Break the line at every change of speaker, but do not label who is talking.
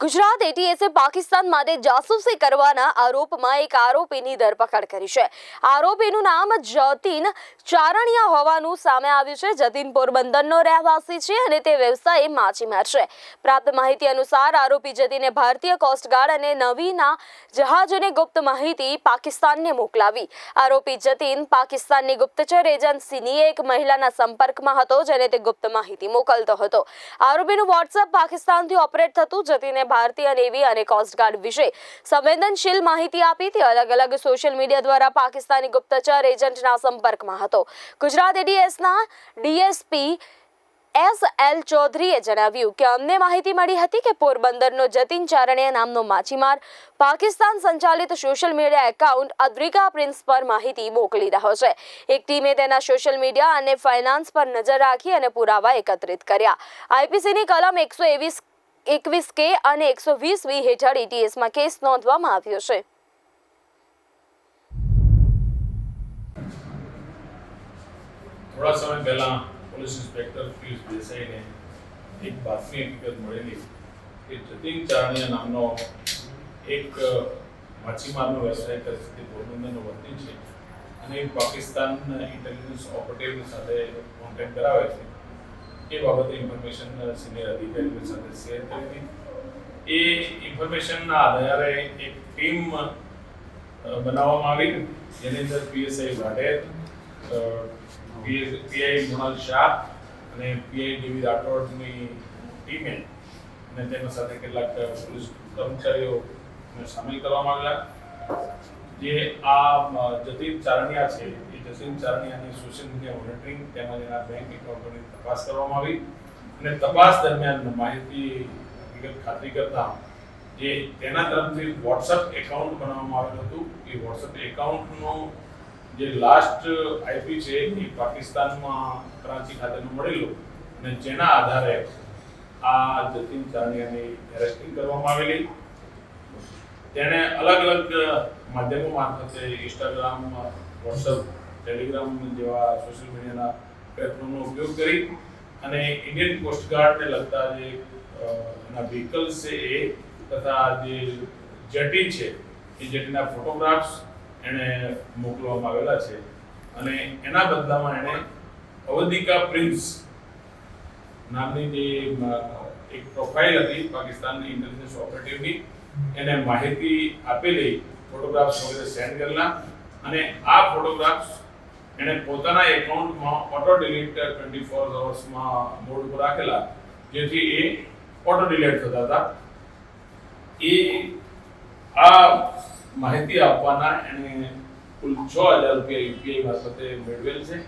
ગુજરાત એટીએસે પાકિસ્તાન માટે જાસૂસી કરવાના આરોપમાં એક આરોપીની ધરપકડ કરી છે. આરોપીનું નામ જતીન ચારણિયા હોવાનું સામે આવ્યું છે. જતીન પોરબંદરનો રહેવાસી છે અને તે વ્યવસાયે માછીમાર છે. પ્રાપ્ત માહિતી અનુસાર આરોપી જતીને ભારતીય કોસ્ટગાર્ડ અને નવીના જહાજોને ગુપ્ત માહિતી પાકિસ્તાનને મોકલાવી. આરોપી જતીન પાકિસ્તાનની ગુપ્તચર એજન્સીની એક મહિલાના સંપર્કમાં હતો, જેને તે ગુપ્ત માહિતી મોકલતો હતો. આરોપીનું વોટ્સએપ પાકિસ્તાનથી ઓપરેટ થતું જતીને ભારતીય નેવી અને કોસ્ટગાર્ડ વિશે સંવેદનશીલ માહિતી આપી તે અલગ અલગ સોશિયલ મીડિયા દ્વારા પાકિસ્તાની ગુપ્તચર એજન્ટના સંપર્કમાં હતો. ગુજરાત એડીએસના ડીએસપી એસ એલ ચૌધરીએ જણાવ્યું કે અમને માહિતી મળી હતી કે પોરબંદરનો જતીન ચારણિયા નામનો માછીમાર પાકિસ્તાન સંચાલિત social media account Adrika prince પર માહિતી મોકલી રહ્યો છે. એક ટીમે તેના સોશિયલ મીડિયા અને ફાઇનાન્સ પર નજર રાખી અને પુરાવા એકત્રિત કર્યા. આઈપીસીની કલમ એકસો એકવીસ કે અને એકસો વીસ વી હેઠળ ઇટીએસમાં કેસ નોંધવામાં આવ્યો છે.
થોડા સમય પહેલા પોલીસ ઇન્સ્પેક્ટર પિયુષ દેસાઈને એક બાતમી હકીકત મળેલી કે જતીન ચારણીયા નામનો એક માછીમારનો વ્યવસાય કરે પોરબંદરનો વતની છે અને પાકિસ્તાન ઇન્ટેલિજન્સ ઓપરેટિવ સાથે કોન્ટેક્ટ કરાવે છે. એ બાબતે ઇન્ફોર્મેશન સિનિયર અધિકારીઓ સાથે શેર કરી. હતી એ ઇન્ફોર્મેશનના આધારે એક ટીમ બનાવવામાં આવી. જેની અંદર પીએસઆઈ વાઢેર પીઆઈ મૃણાલ શાહ અને પીઆઈ ડીવી રાઠોડની ટીમે અને તેના સાથે કેટલાક પોલીસ કર્મચારીઓ સામેલ કરવામાં આવેલા જે આ જતીન ચારણિયા છે, એ જતીન ચારણિયાની સોશિયલ મીડિયા મોનિટરિંગ તેમજ એના બેંક એકાઉન્ટની તપાસ કરવામાં આવી. અને તપાસ દરમિયાન માહિતી હકીકત ખાતરી કરતા જે તેના તરફથી વોટ્સઅપ એકાઉન્ટ બનાવવામાં આવેલું હતું, એ વોટ્સઅપ એકાઉન્ટનું જે લાસ્ટ આઈપી છે, એ પાકિસ્તાનમાં કરાચી ખાતેનું મળેલું અને જેના આધારે આ જતીન ચારણિયાની એરેસ્ટિંગ કરવામાં આવેલી. તેણે અલગ અલગ માધ્યમો મારફતે ઇન્સ્ટાગ્રામ વોટ્સઅપ ટેલિગ્રામ જેવા સોશિયલ મીડિયાના પ્લેટફોર્મનો ઉપયોગ કરી અને ઇન્ડિયન કોસ્ટગાર્ડને લગતા જે એના વ્હીકલ્સ છે એ તથા જે જેટી છે, એ જેટીના ફોટોગ્રાફ્સ એણે મોકલવામાં આવેલા છે. અને એના બદલામાં એણે અવધિકા પ્રિન્સ નામની જે એક પ્રોફાઇલ હતી પાકિસ્તાનની ઇન્ટેલિજન્સ ઓપરેટિવની એને માહિતી આપેલી ફોટોગ્રાફ્સ વગેરે સેન્ડ કરેલા અને આ ફોટોગ્રાફ્સ એણે પોતાના એકાઉન્ટમાં ઓટો ડિલીટ ટ્વેન્ટી ફોર અવર્સમાં મોડ ઉપર રાખેલા, જેથી એ ઓટો ડિલીટ થતા હતા. એ આ માહિતી આપવાના એણે કુલ છ હજાર રૂપિયા યુપીઆઈ મારફતે મેળવેલ છે.